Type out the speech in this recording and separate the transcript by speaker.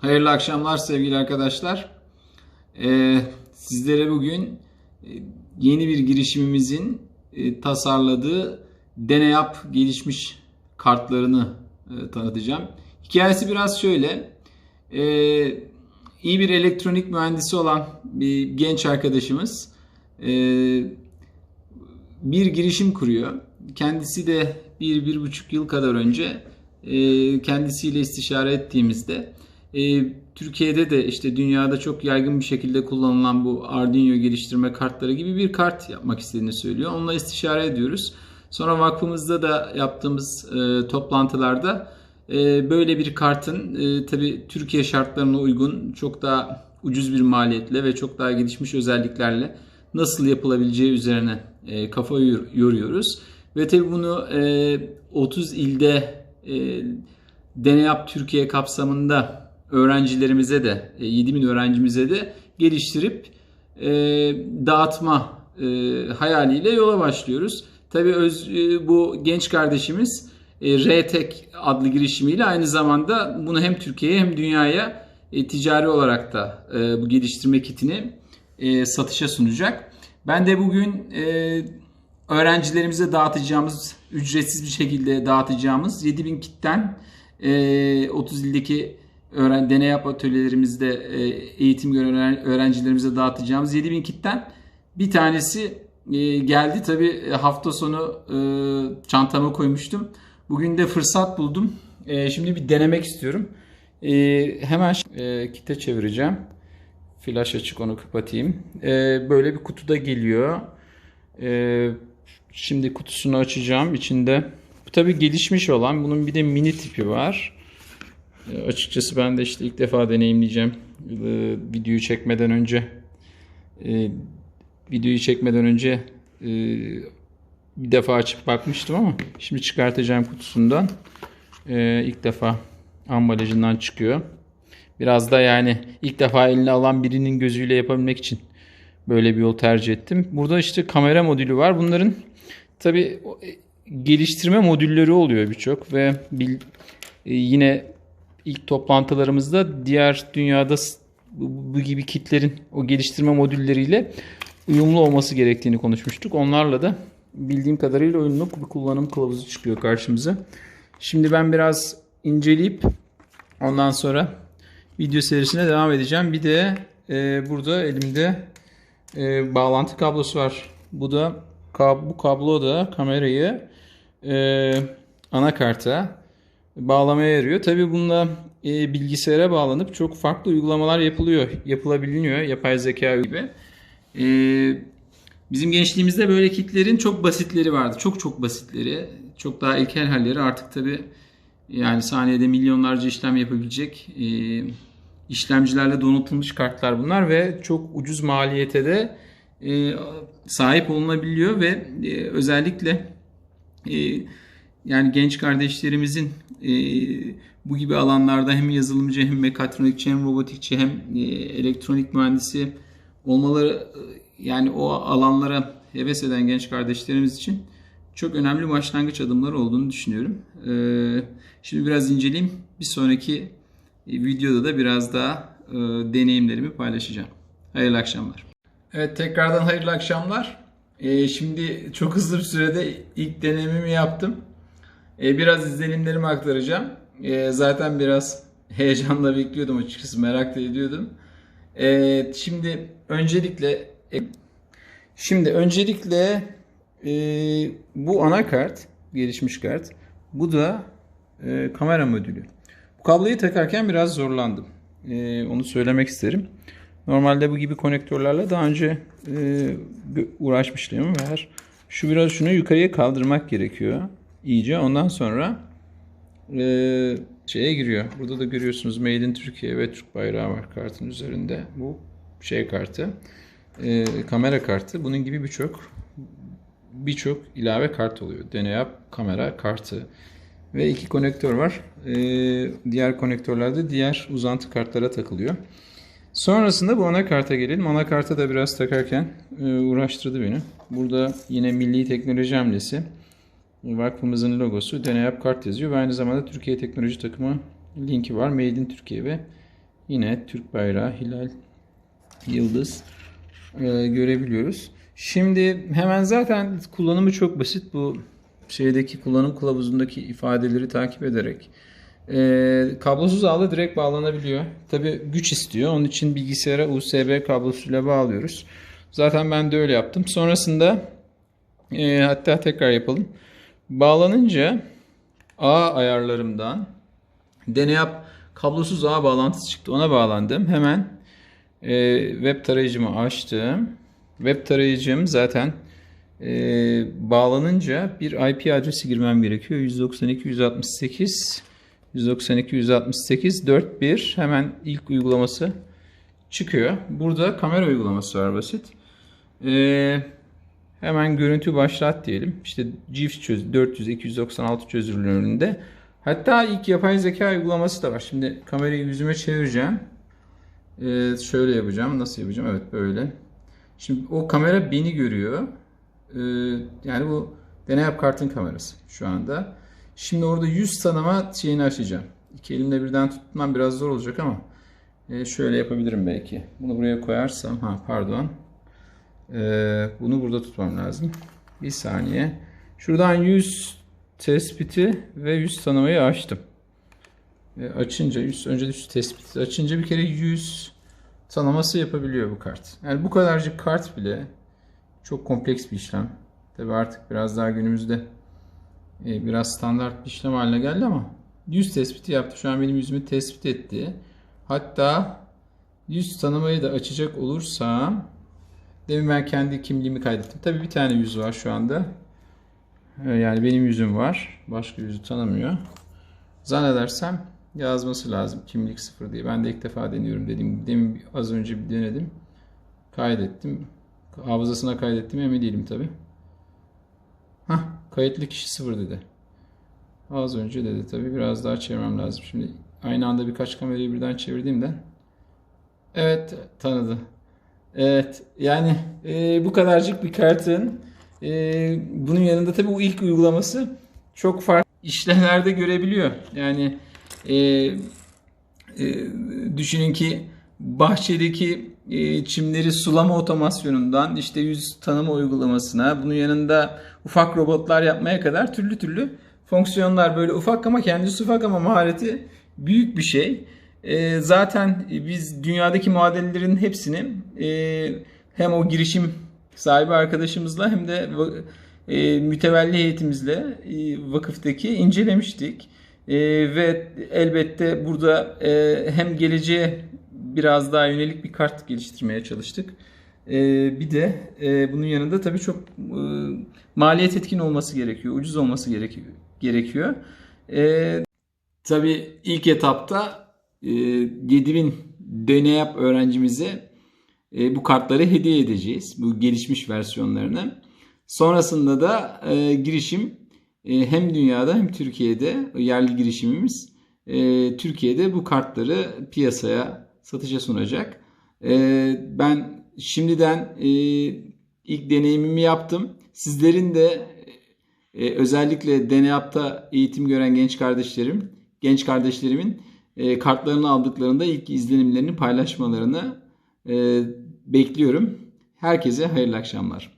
Speaker 1: Hayırlı akşamlar sevgili arkadaşlar. Ee, sizlere bugün e, yeni bir girişimimizin e, tasarladığı Deneyap gelişmiş kartlarını e, tanıtacağım. Hikayesi biraz şöyle. Ee, iyi bir elektronik mühendisi olan bir genç arkadaşımız e, bir girişim kuruyor. Kendisi de bir, bir buçuk yıl kadar önce e, kendisiyle istişare ettiğimizde e, Türkiye'de de işte dünyada çok yaygın bir şekilde kullanılan bu Arduino geliştirme kartları gibi bir kart yapmak istediğini söylüyor. Onunla istişare ediyoruz. Sonra vakfımızda da yaptığımız e, toplantılarda e, böyle bir kartın e, tabi Türkiye şartlarına uygun çok daha ucuz bir maliyetle ve çok daha gelişmiş özelliklerle nasıl yapılabileceği üzerine e, kafa yor- yoruyoruz. Ve tabi bunu e, 30 ilde e, Deneyap Türkiye kapsamında öğrencilerimize de e, 7000 öğrencimize de geliştirip e, dağıtma e, hayaliyle yola başlıyoruz. Tabi öz, e, bu genç kardeşimiz e, RTEK adlı girişimiyle aynı zamanda bunu hem Türkiye'ye hem dünyaya e, ticari olarak da e, bu geliştirme kitini e, satışa sunacak. Ben de bugün e, öğrencilerimize dağıtacağımız, ücretsiz bir şekilde dağıtacağımız 7000 kitten e, 30 ildeki öğren deney yap atölyelerimizde e, eğitim gören öğren- öğrencilerimize dağıtacağımız 7000 kitten bir tanesi e, geldi. Tabi hafta sonu e, çantama koymuştum. Bugün de fırsat buldum. E, şimdi bir denemek istiyorum. E, hemen e, kite çevireceğim. Flash açık onu kapatayım. E, böyle bir kutuda geliyor. E, şimdi kutusunu açacağım. İçinde bu tabi gelişmiş olan bunun bir de mini tipi var. E, açıkçası ben de işte ilk defa deneyimleyeceğim. E, videoyu çekmeden önce e, videoyu çekmeden önce e, bir defa açıp bakmıştım ama şimdi çıkartacağım kutusundan. E, ilk defa ambalajından çıkıyor. Biraz da yani ilk defa eline alan birinin gözüyle yapabilmek için böyle bir yol tercih ettim. Burada işte kamera modülü var. Bunların tabi geliştirme modülleri oluyor birçok ve e, yine ilk toplantılarımızda diğer dünyada bu, gibi kitlerin o geliştirme modülleriyle uyumlu olması gerektiğini konuşmuştuk. Onlarla da bildiğim kadarıyla uyumlu bir kullanım kılavuzu çıkıyor karşımıza. Şimdi ben biraz inceleyip ondan sonra video serisine devam edeceğim. Bir de e, burada elimde e, bağlantı kablosu var. Bu da bu kablo da kamerayı e, anakarta bağlamaya yarıyor. Tabi bununla e, bilgisayara bağlanıp çok farklı uygulamalar yapılıyor, yapılabiliyor yapay zeka gibi. E, bizim gençliğimizde böyle kitlerin çok basitleri vardı. Çok çok basitleri, çok daha ilkel halleri artık tabi yani saniyede milyonlarca işlem yapabilecek e, işlemcilerle donatılmış kartlar bunlar ve çok ucuz maliyete de e, sahip olunabiliyor ve e, özellikle e, yani genç kardeşlerimizin e, bu gibi alanlarda hem yazılımcı hem mekatronikçi hem robotikçi hem e, elektronik mühendisi olmaları e, yani o alanlara heves eden genç kardeşlerimiz için çok önemli başlangıç adımları olduğunu düşünüyorum. E, şimdi biraz inceleyeyim. Bir sonraki e, videoda da biraz daha deneyimlerimi paylaşacağım. Hayırlı akşamlar. Evet tekrardan hayırlı akşamlar. Şimdi çok hızlı bir sürede ilk denememi yaptım. E, biraz izlenimlerimi aktaracağım. E, zaten biraz heyecanla bekliyordum açıkçası merak da ediyordum. E, şimdi öncelikle e, şimdi öncelikle e, bu anakart gelişmiş kart. Bu da e, kamera modülü. Bu kabloyu takarken biraz zorlandım. E, onu söylemek isterim. Normalde bu gibi konektörlerle daha önce e, uğraşmıştım var. Şu biraz şunu yukarıya kaldırmak gerekiyor iyice. Ondan sonra e, şeye giriyor. Burada da görüyorsunuz Made in Türkiye ve Türk bayrağı var kartın üzerinde. Bu şey kartı. E, kamera kartı. Bunun gibi birçok birçok ilave kart oluyor. Deneyap kamera kartı ve iki konektör var. E, diğer konektörlerde diğer uzantı kartlara takılıyor. Sonrasında bu anakarta gelelim. Anakarta da biraz takarken e, uğraştırdı beni. Burada yine Milli Teknoloji Hamlesi. Vakfımızın logosu Deneyap Kart yazıyor ve aynı zamanda Türkiye Teknoloji Takımı linki var. Made in Türkiye ve Yine Türk bayrağı, hilal, yıldız e, görebiliyoruz. Şimdi hemen zaten kullanımı çok basit. Bu şeydeki kullanım kılavuzundaki ifadeleri takip ederek e, kablosuz ağla direkt bağlanabiliyor. Tabi güç istiyor. Onun için bilgisayara USB kablosuyla bağlıyoruz. Zaten ben de öyle yaptım. Sonrasında e, hatta tekrar yapalım. Bağlanınca ağ ayarlarımdan DNAP kablosuz ağ bağlantısı çıktı. Ona bağlandım. Hemen e, web tarayıcımı açtım. Web tarayıcım zaten e, bağlanınca bir IP adresi girmem gerekiyor. 192.168 192.168 41 hemen ilk uygulaması çıkıyor. Burada kamera uygulaması var basit. E, hemen görüntü başlat diyelim. İşte GIF çöz 400 296 çözünürlüğünde. Hatta ilk yapay zeka uygulaması da var. Şimdi kamerayı yüzüme çevireceğim. Ee, şöyle yapacağım. Nasıl yapacağım? Evet böyle. Şimdi o kamera beni görüyor. Ee, yani bu deney kartın kamerası şu anda. Şimdi orada yüz tanıma şeyini açacağım. İki elimle birden tutmam biraz zor olacak ama e, şöyle yapabilirim belki. Bunu buraya koyarsam ha pardon. Ee, bunu burada tutmam lazım. Bir saniye. Şuradan yüz tespiti ve yüz tanımayı açtım. E, açınca yüz önce yüz tespiti açınca bir kere yüz tanıması yapabiliyor bu kart. Yani bu kadarcık kart bile çok kompleks bir işlem. Tabi artık biraz daha günümüzde e, biraz standart bir işlem haline geldi ama yüz tespiti yaptı. Şu an benim yüzümü tespit etti. Hatta yüz tanımayı da açacak olursam demin ben kendi kimliğimi kaydettim. Tabi bir tane yüz var şu anda. E, Yani benim yüzüm var. Başka yüzü tanımıyor. Zannedersem yazması lazım kimlik sıfır diye. Ben de ilk defa deniyorum dediğim. Demin az önce bir denedim. Kaydettim. Hafızasına kaydettim emin değilim tabi. Hah kayıtlı kişi sıfır dedi. Az önce dedi tabi. Biraz daha çevirmem lazım. Şimdi aynı anda birkaç kamerayı birden çevirdiğimden. Evet tanıdı. Evet yani e, bu kadarcık bir kartın e, bunun yanında tabii bu ilk uygulaması çok farklı işlevlerde görebiliyor. Yani e, e, düşünün ki bahçedeki e, çimleri sulama otomasyonundan işte yüz tanıma uygulamasına bunun yanında ufak robotlar yapmaya kadar türlü türlü fonksiyonlar böyle ufak ama kendisi ufak ama mahareti büyük bir şey. E, zaten biz dünyadaki muadillerin hepsini e, hem o girişim sahibi arkadaşımızla hem de e, mütevelli heyetimizle e, vakıftaki incelemiştik. E, ve elbette burada e, hem geleceğe biraz daha yönelik bir kart geliştirmeye çalıştık. E, bir de e, bunun yanında tabii çok e, maliyet etkin olması gerekiyor, ucuz olması gerekiyor. E, tabii ilk etapta 7000 DNAP öğrencimize e, bu kartları hediye edeceğiz. Bu gelişmiş versiyonlarını. Sonrasında da e, girişim e, hem dünyada hem Türkiye'de yerli girişimimiz Türkiye'de bu kartları piyasaya satışa sunacak. Ben şimdiden ilk deneyimimi yaptım. Sizlerin de özellikle DNAP'ta eğitim gören genç kardeşlerim, genç kardeşlerimin e, kartlarını aldıklarında ilk izlenimlerini paylaşmalarını e, bekliyorum. Herkese hayırlı akşamlar.